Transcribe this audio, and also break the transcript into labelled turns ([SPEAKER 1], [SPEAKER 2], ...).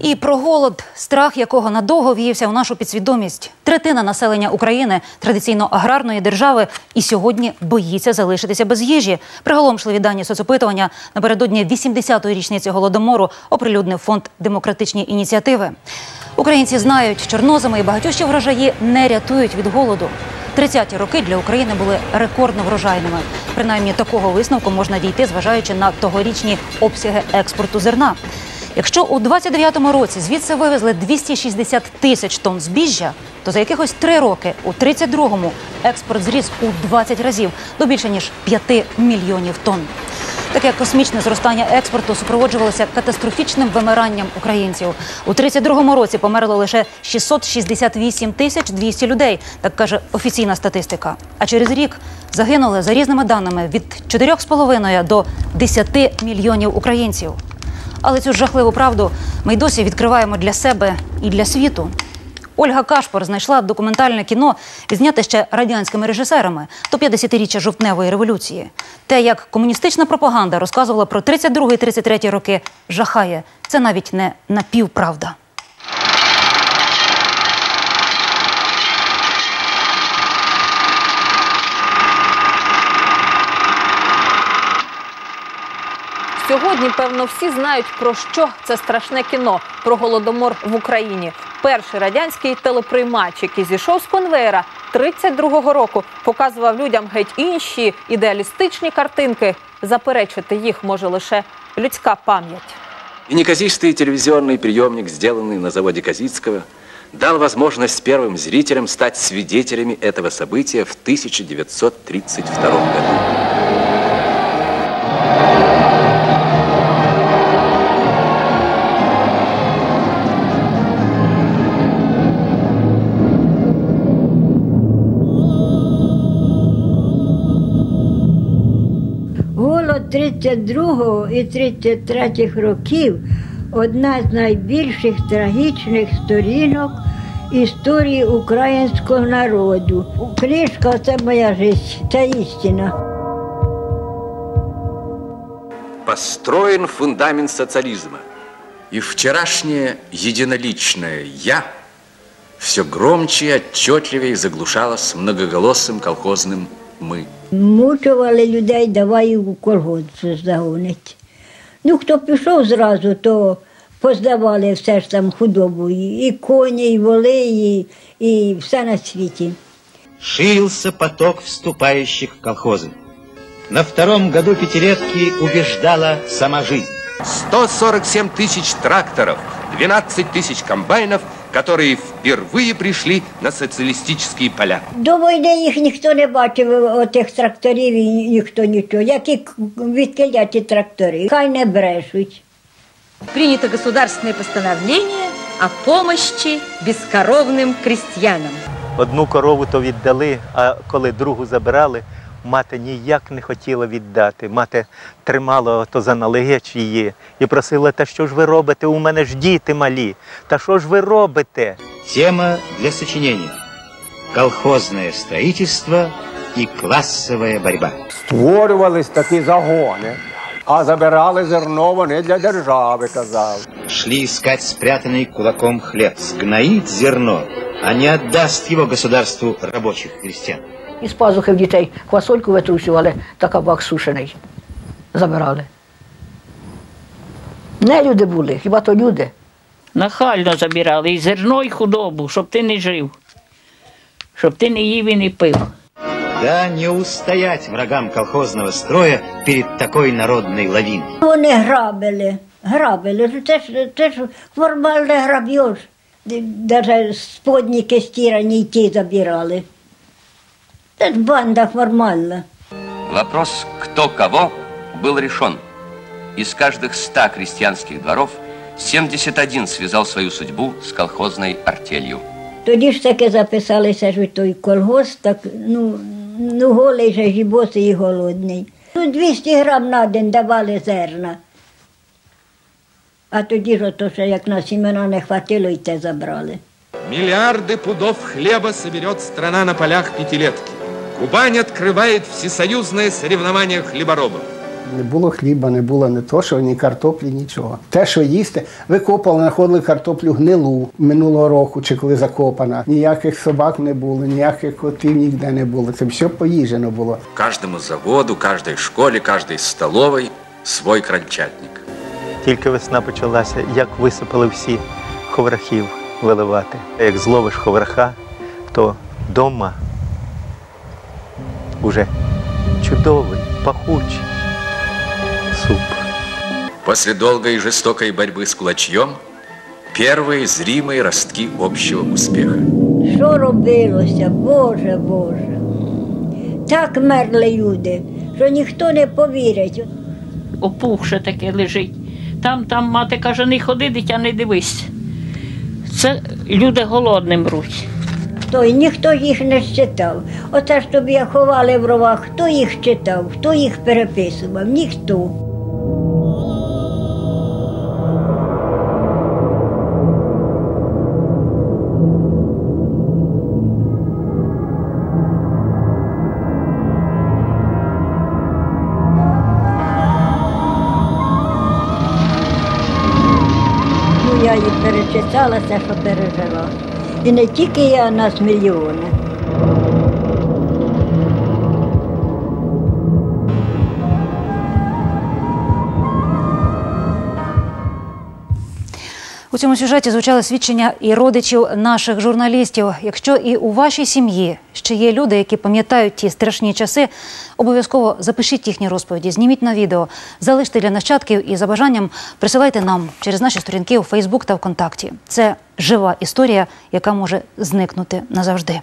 [SPEAKER 1] І про голод, страх якого надовго в'ївся у нашу підсвідомість. Третина населення України, традиційно аграрної держави, і сьогодні боїться залишитися без їжі. Приголомшливі дані соцопитування напередодні 80-ї річниці голодомору оприлюднив фонд демократичні ініціативи. Українці знають, чорнозими і багатющі врожаї не рятують від голоду. 30-ті роки для України були рекордно врожайними. Принаймні такого висновку можна дійти, зважаючи на тогорічні обсяги експорту зерна. Якщо у 29-му році звідси вивезли 260 тисяч тонн збіжжя, то за якихось три роки у 32-му експорт зріс у 20 разів до більше ніж 5 мільйонів тонн. Таке космічне зростання експорту супроводжувалося катастрофічним вимиранням українців. У 32-му році померло лише 668 тисяч 200 людей, так каже офіційна статистика. А через рік загинули за різними даними від 4,5 до 10 мільйонів українців. Але цю жахливу правду ми й досі відкриваємо для себе і для світу. Ольга Кашпор знайшла документальне кіно, зняте ще радянськими режисерами до 50-річчя жовтневої революції. Те, як комуністична пропаганда розказувала про 32-33 роки, жахає. Це навіть не напівправда.
[SPEAKER 2] Сьогодні, певно, всі знають про що це страшне кіно про голодомор в Україні. Перший радянський телеприймач, який зійшов з конвейера 32-го року, показував людям геть інші ідеалістичні картинки. Заперечити їх може лише людська пам'ять.
[SPEAKER 3] И неказистый телевизионный приемник, сделанный на заводе Казицкого, дал возможность первым зрителям стать свидетелями этого события в 1932 году.
[SPEAKER 4] Голод 32 і 33 років одна з найбільших трагічних сторінок історії українського народу. Книжка це моя життя, це істина.
[SPEAKER 3] Построен фундамент социализма. И вчерашнее единоличное «я» все громче и отчетливее заглушалось многоголосым колхозным «мы».
[SPEAKER 4] Мучували людей, давай у колгосп загонить. Ну, хто пішов зразу, то поздавали все ж там худобу, і і коні, і воли, і, і все на світі.
[SPEAKER 5] Ширился поток вступающих в колхозы. На втором году пятилетки убеждала сама жизнь.
[SPEAKER 6] 147 тысяч тракторов, 12 тысяч комбайнов, которые впервые пришли на социалистические поля.
[SPEAKER 4] До війни їх ніхто не бачив, отих тракторів, і ні- ніхто нічого. Які к- відкиля ті трактори? Хай не брешуть.
[SPEAKER 7] принято государственное постановление о помощи бескоровным крестьянам.
[SPEAKER 8] Одну корову то віддали, а коли другу забирали, мати ніяк не хотіла віддати. Мати тримала то за налегеч її і просила, та що ж ви робите? У мене ж діти малі. Та що ж ви робите?
[SPEAKER 5] Тема для сочинения. Колхозное строительство и классовая борьба.
[SPEAKER 9] Створювались такі загони, а забирали зерно вони для держави, казав.
[SPEAKER 5] Шли искать спрятанный кулаком хлеб. Сгноит зерно, а не отдаст его государству рабочих крестьян.
[SPEAKER 10] Із пазухи в дітей квасольку витрусювали та кабак сушений. Забирали. Не люди були, хіба то люди.
[SPEAKER 11] Нахально забирали і зерно, і худобу, щоб ти не жив, щоб ти не їв і не пив.
[SPEAKER 5] Да не устоять врагам колхозного строя перед такой народной лавиной.
[SPEAKER 4] Вони грабили, грабили. Це ж, це ж формальний грабіж. Навіть сподніки стірані й ті забирали. Це ж банда формальна.
[SPEAKER 12] Вопрос «кто кого» был решен. Из каждых ста крестьянских дворов 71 связал свою судьбу с колхозной артелью.
[SPEAKER 4] Тоді ж таки записалися ж у той колгосп, так ну, ну голий же ж і босий, і голодний. Ну, 200 грам на день давали зерна. А тоді ж ото ще як на сімена не хватило, і те забрали.
[SPEAKER 6] Миллиарды пудов хлеба соберет страна на полях пятилетки. Кубань открывает всесоюзное соревнование хлеборобов.
[SPEAKER 13] Не було хліба, не було не то, що ні картоплі, нічого. Те, що їсти, викопали, знаходили картоплю гнилу минулого року, чи коли закопана. Ніяких собак не було, ніяких котів ніде не було. Це все поїжджено було.
[SPEAKER 3] Каждому заводу, каждой школе, каждой столовой свой крольчатник.
[SPEAKER 8] Тільки весна почалася, як висипали всі ховрахів виливати. Як зловиш ховраха, то вдома уже чудовий, пахучий суп.
[SPEAKER 3] После долгой и жестокой борьбы с кулачьем первые зримые ростки общего успеха.
[SPEAKER 4] Що робилося, Боже, Боже. Так мерли люди, що ніхто не повірить.
[SPEAKER 11] Опухше таке лежить. Там, там мати каже, не ходи, дитя, не дивись. Це люди голодним мруть.
[SPEAKER 4] Хто, і ніхто їх не читав. Оце ж тобі ховали в ровах, хто їх читав, хто їх переписував, ніхто. Ну, я її перечитала, все, що пережила. І не тільки я, а нас мільйони.
[SPEAKER 1] У цьому сюжеті звучали свідчення і родичів наших журналістів. Якщо і у вашій сім'ї ще є люди, які пам'ятають ті страшні часи, обов'язково запишіть їхні розповіді, зніміть на відео, залиште для нащадків і за бажанням присилайте нам через наші сторінки у Фейсбук та ВКонтакті. Це жива історія, яка може зникнути назавжди.